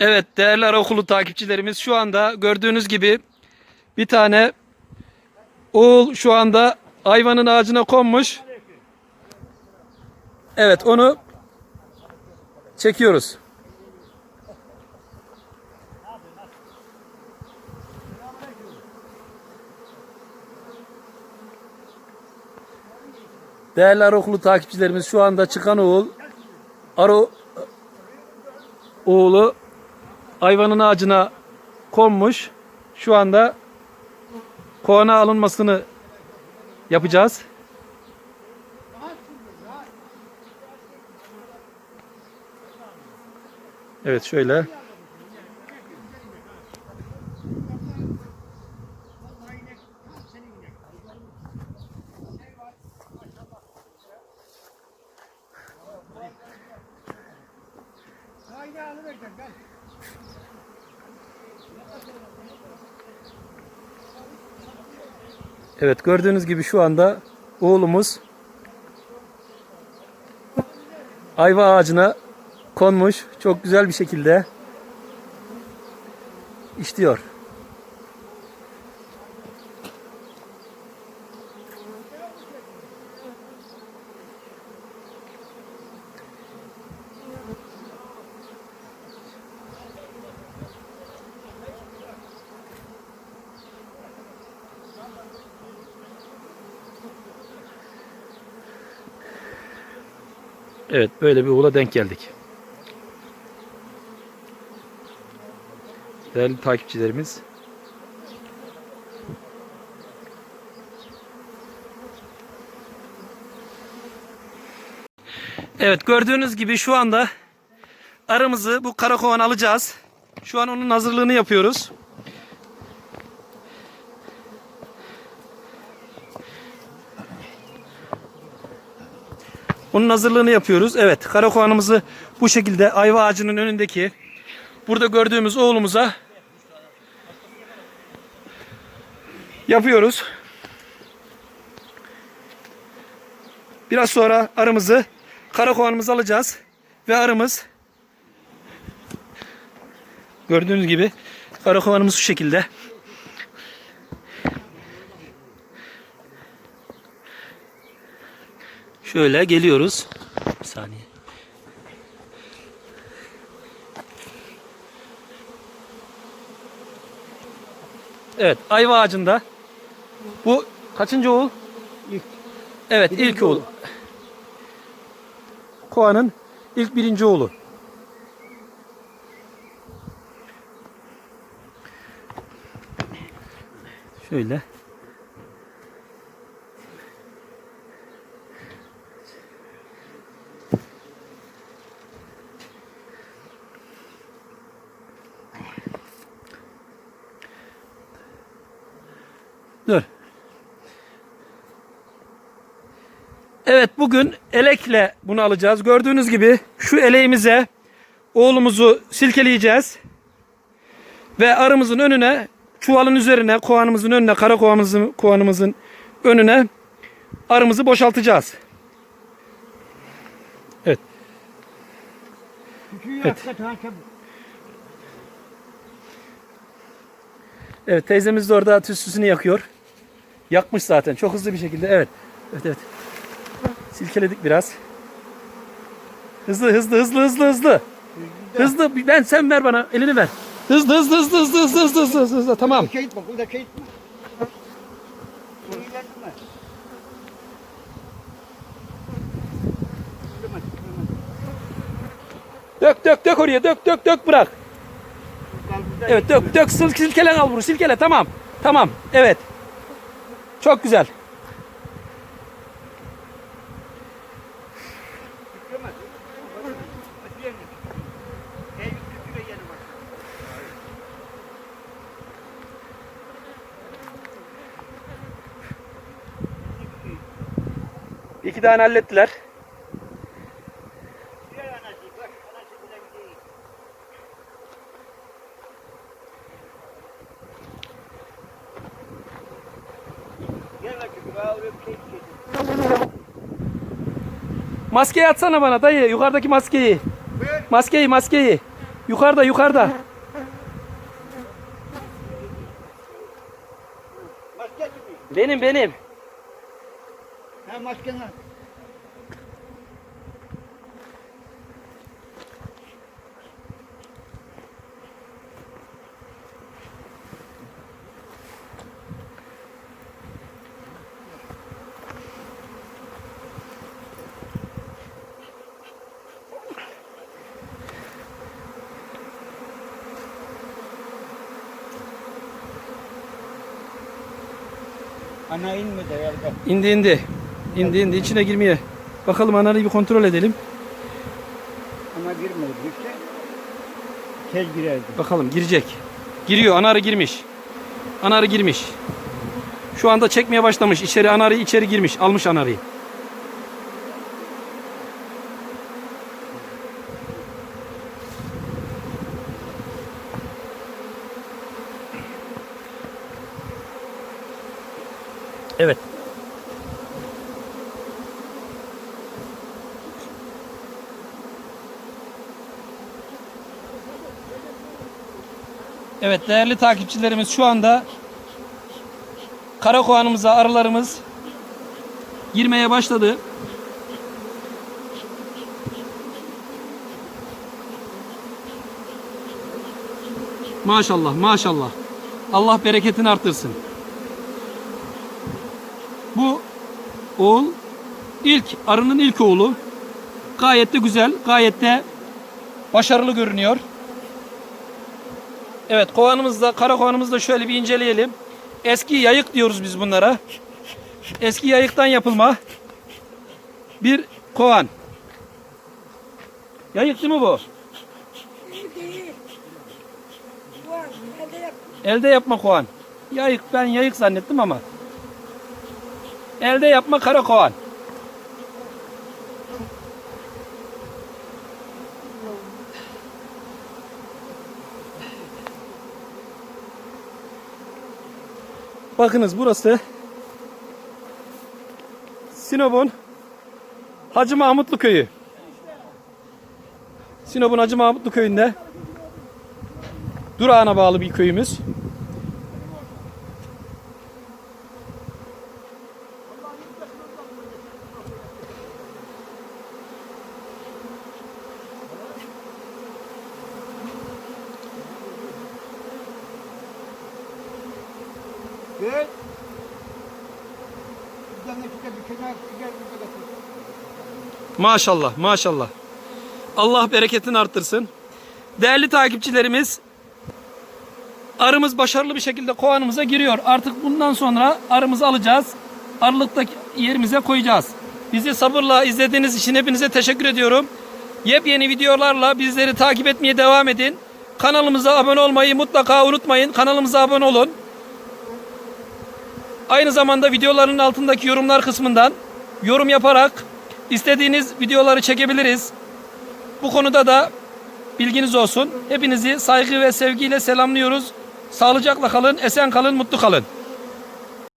Evet değerli ara okulu takipçilerimiz şu anda gördüğünüz gibi bir tane oğul şu anda hayvanın ağacına konmuş. Evet onu çekiyoruz. Değerli ara okulu takipçilerimiz şu anda çıkan oğul Aro oğlu hayvanın ağacına konmuş. Şu anda kovana alınmasını yapacağız. Evet şöyle. Evet gördüğünüz gibi şu anda oğlumuz ayva ağacına konmuş. Çok güzel bir şekilde işliyor. Evet böyle bir oğula denk geldik. Değerli takipçilerimiz. Evet gördüğünüz gibi şu anda arımızı bu karakovan alacağız. Şu an onun hazırlığını yapıyoruz. Onun hazırlığını yapıyoruz. Evet karakovanımızı bu şekilde ayva ağacının önündeki burada gördüğümüz oğlumuza yapıyoruz. Biraz sonra arımızı karakovanımızı alacağız ve arımız gördüğünüz gibi karakovanımız şu şekilde. Şöyle geliyoruz. Bir saniye. Evet, ayva ağacında. Bu kaçıncı oğul? Evet, ilk oğul. Koa'nın ilk birinci oğlu. Şöyle. Evet bugün elekle bunu alacağız. Gördüğünüz gibi şu eleğimize oğlumuzu silkeleyeceğiz. Ve arımızın önüne çuvalın üzerine kovanımızın önüne kara kovanımızın, kovanımızın önüne arımızı boşaltacağız. Evet. Evet. Evet teyzemiz de orada tütsüsünü yakıyor. Yakmış zaten çok hızlı bir şekilde. Evet. Evet evet. Silkeledik biraz. Hızlı hızlı hızlı hızlı hızlı. Hızlı ben sen ver bana elini ver. Hızlı hızlı hızlı hızlı hızlı hızlı hızlı hızlı, hızlı. tamam. Kayıt bak, burada kayıt mı? Dök dök dök oraya dök dök dök bırak. Evet dök dök sil, silkele al bunu silkele tamam. Tamam evet. Çok güzel. Bir şey çekeyim. Maskeyi atsana bana dayı yukarıdaki maskeyi. Maskeyi maskeyi. Yukarıda yukarıda. Benim benim. Ha maskeni al. Ana inmedi herhalde. İndi indi. İndi indi içine girmeye. Bakalım anarı bir kontrol edelim. Ana girmedi işte. Tez girerdi. Bakalım girecek. Giriyor anarı girmiş. Anarı girmiş. Şu anda çekmeye başlamış. İçeri anarı içeri girmiş. Almış anarıyı. Evet değerli takipçilerimiz şu anda karakovanımıza arılarımız girmeye başladı. Maşallah maşallah. Allah bereketini arttırsın. Bu oğul ilk arının ilk oğlu. Gayet de güzel, gayet de başarılı görünüyor. Evet kovanımızda, kara kovanımızda şöyle bir inceleyelim. Eski yayık diyoruz biz bunlara. Eski yayıktan yapılma bir kovan. Yayık değil mi bu? Elde yapma kovan. Yayık ben yayık zannettim ama. Elde yapma kara kovan. Bakınız burası Sinop'un Hacı Mahmutlu köyü. Sinop'un Hacı Mahmutlu köyünde Durağan'a bağlı bir köyümüz. De Maşallah, maşallah. Allah bereketini arttırsın. Değerli takipçilerimiz, arımız başarılı bir şekilde kovanımıza giriyor. Artık bundan sonra arımızı alacağız. Arılıktaki yerimize koyacağız. Bizi sabırla izlediğiniz için hepinize teşekkür ediyorum. Yepyeni videolarla bizleri takip etmeye devam edin. Kanalımıza abone olmayı mutlaka unutmayın. Kanalımıza abone olun. Aynı zamanda videoların altındaki yorumlar kısmından yorum yaparak istediğiniz videoları çekebiliriz. Bu konuda da bilginiz olsun. Hepinizi saygı ve sevgiyle selamlıyoruz. Sağlıcakla kalın, esen kalın, mutlu kalın.